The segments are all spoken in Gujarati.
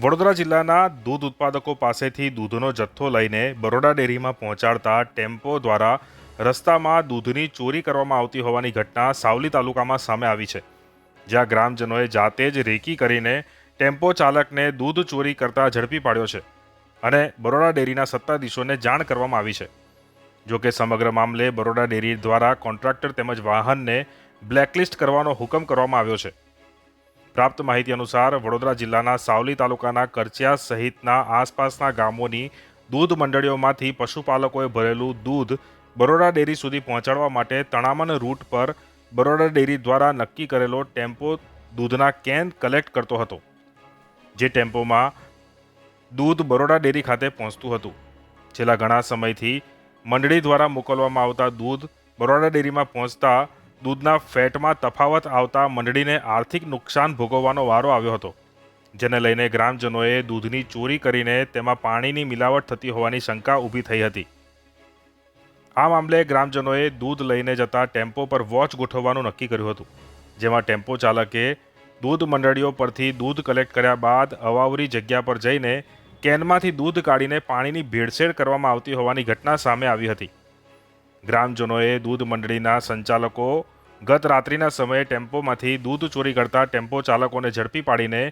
વડોદરા જિલ્લાના દૂધ ઉત્પાદકો પાસેથી દૂધનો જથ્થો લઈને બરોડા ડેરીમાં પહોંચાડતા ટેમ્પો દ્વારા રસ્તામાં દૂધની ચોરી કરવામાં આવતી હોવાની ઘટના સાવલી તાલુકામાં સામે આવી છે. જ્યાં ગ્રામજનોએ જાતે જ રેકી કરીને ટેમ્પો ચાલકને દૂધ ચોરી કરતા ઝડપી પાડ્યો છે અને બરોડા ડેરીના સત્તાધીશોને જાણ કરવામાં આવી છે. જો કે સમગ્ર મામલે બરોડા ડેરી દ્વારા કોન્ટ્રાક્ટર તેમજ વાહનને બ્લેકલિસ્ટ કરવાનો હુકમ કરવામાં આવ્યો છે. પ્રાપ્ત માહિતી અનુસાર વડોદરા જિલ્લાના સાવલી તાલુકાના કરચિયા સહિતના આસપાસના ગામોની દૂધ મંડળીઓમાંથી પશુપાલકોએ ભરેલું દૂધ બરોડા ડેરી સુધી પહોંચાડવા માટે તણામન રૂટ પર બરોડા ડેરી દ્વારા નક્કી કરેલો ટેમ્પો દૂધના કેન કલેક્ટ કરતો હતો, જે ટેમ્પોમાં દૂધ બરોડા ડેરી ખાતે પહોંચતું હતું. છેલ્લા ઘણા સમયથી મંડળી દ્વારા મોકલવામાં આવતા દૂધ બરોડા ડેરીમાં પહોંચતા દૂધના ફેટમાં તફાવત આવતા મંડળીને આર્થિક નુકસાન ભોગવવાનો વારો આવ્યો હતો, જેને લઈને ગ્રામજનોએ દૂધની ચોરી કરીને તેમાં પાણીની મિલાવટ થતી હોવાની શંકા ઊભી થઈ હતી. આ મામલે ગ્રામજનોએ દૂધ લઈને જતા ટેમ્પો પર વોચ ગોઠવવાનું નક્કી કર્યું હતું, જેમાં ટેમ્પો ચાલકે દૂધ મંડળીઓ પરથી દૂધ કલેક્ટ કર્યા બાદ અવાવરી જગ્યા પર જઈને કેનમાંથી દૂધ કાઢીને પાણીની ભેળસેળ કરવામાં આવતી હોવાની ઘટના સામે આવી હતી. ગ્રામજનોએ દૂધ મંડળીના સંચાલકો ગત રાત્રિના સમયે ટેમ્પોમાંથી દૂધ ચોરી કરતા ટેમ્પો ચાલકોને ઝડપી પાડીને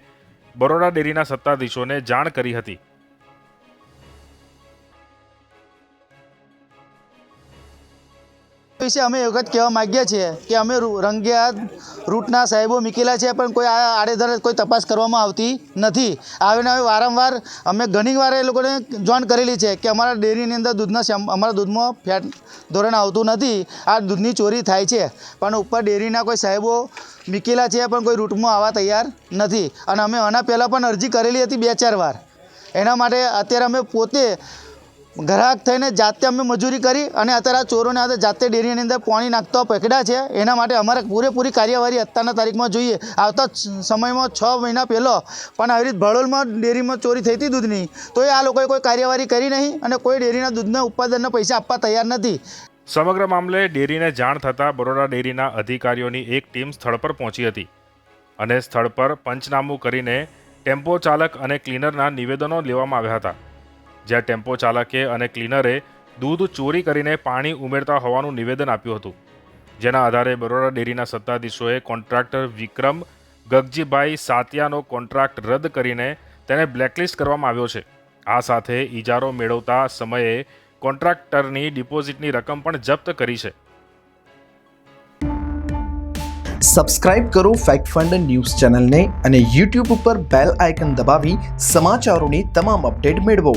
બરોડા ડેરીના સત્તાધીશોને જાણ કરી હતી. વિશે અમે એક જ કહેવા માગીએ છીએ કે અમે રંગિયાત રંગે રૂટના સાહેબો મૂકેલા છે, પણ કોઈ આ આડેધડ કોઈ તપાસ કરવામાં આવતી નથી. આવીને હવે વારંવાર, અમે ઘણી વાર એ લોકોને જોઈન કરેલી છે કે અમારા ડેરીની અંદર દૂધના અમારા દૂધમાં ફેટ ધોરણ આવતું નથી, આ દૂધની ચોરી થાય છે. પણ ઉપર ડેરીના કોઈ સાહેબો મૂકેલા છે, પણ કોઈ રૂટમાં આવવા તૈયાર નથી. અને અમે આના પહેલાં પણ અરજી કરેલી હતી બે ચાર વાર. એના માટે અત્યારે અમે પોતે ગ્રાહક થઈને જાતે અમે મજૂરી કરી અને અત્યારે આ ચોરોને હાથે જાતે ડેરીની અંદર પાણી નાખતા પકડ્યા છે. એના માટે અમારે પૂરેપૂરી કાર્યવાહી અત્યારના તારીખમાં જોઈએ. આવતા સમયમાં છ મહિના પહેલો પણ આવી રીતે ભડોલમાં ડેરીમાં ચોરી થઈ હતી દૂધની, તો એ આ લોકોએ કોઈ કાર્યવાહી કરી નહીં અને કોઈ ડેરીના દૂધના ઉત્પાદનના પૈસા આપવા તૈયાર નથી. સમગ્ર મામલે ડેરીને જાણ થતાં બરોડા ડેરીના અધિકારીઓની એક ટીમ સ્થળ પર પહોંચી હતી અને સ્થળ પર પંચનામું કરીને ટેમ્પો ચાલક અને ક્લીનરના નિવેદનો લેવામાં આવ્યા હતા. જ્યાં ટેમ્પો ચાલકે અને ક્લીનરે દૂધ ચોરી કરીને પાણી ઉમેરતા હોવાનું નિવેદન આપ્યું હતું. જેના આધારે બરોડા ડેરીના સત્તાધીશોએ કોન્ટ્રાક્ટર વિક્રમ ગગજીભાઈ સાતિયાનો કોન્ટ્રાક્ટ રદ કરીને તેને બ્લેકલિસ્ટ કરવામાં આવ્યો છે. આ સાથે ઇજારો મેળવતા સમયે કોન્ટ્રાક્ટરની ડિપોઝિટની રકમ પણ જપ્ત કરી છે. સબસ્ક્રાઇબ કરો ફેક્ટ ફંડ ન્યૂઝ ચેનલને અને યુટ્યુબ ઉપર બેલ આઇકન દબાવી સમાચારોની તમામ અપડેટ મેળવો.